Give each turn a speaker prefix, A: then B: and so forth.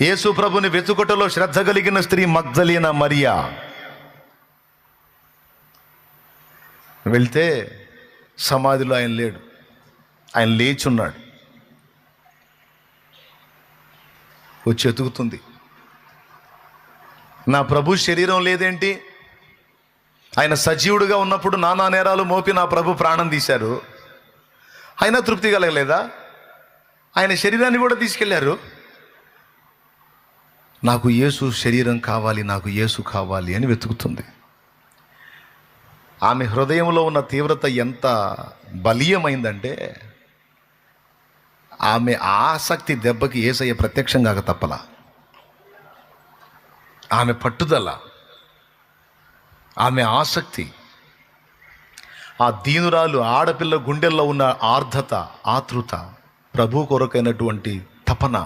A: యేసు ప్రభుని వెతుకుటలో శ్రద్ధ కలిగిన స్త్రీ మగ్ధలీన మరియా? వెళ్తే సమాధిలో ఆయన లేడు. ఆయన లేచున్నాడు. వచ్చి ఎతుకుతుంది నా ప్రభు శరీరం లేదేంటి? ఆయన సజీవుడిగా ఉన్నప్పుడు నానా నేరాలు మోపి నా ప్రభు ప్రాణం తీశారు. అయినా తృప్తి కలగలేదా? ఆయన శరీరాన్ని కూడా తీసుకెళ్ళారు. నాకు యేసు శరీరం కావాలి నాకు యేసు కావాలి అని వెతుకుతుంది. ఆమె హృదయంలో ఉన్న తీవ్రత ఎంత బలీయమైందంటే ఆమె ఆసక్తి దెబ్బకి ఏసయ్య ప్రత్యక్షం కాక తప్పలా. ఆమె పట్టుదల ఆమె ఆసక్తి ఆ దీనురాలు ఆడపిల్ల గుండెల్లో ఉన్న ఆర్ధత ఆతృత ప్రభు కొరకైనటువంటి తపన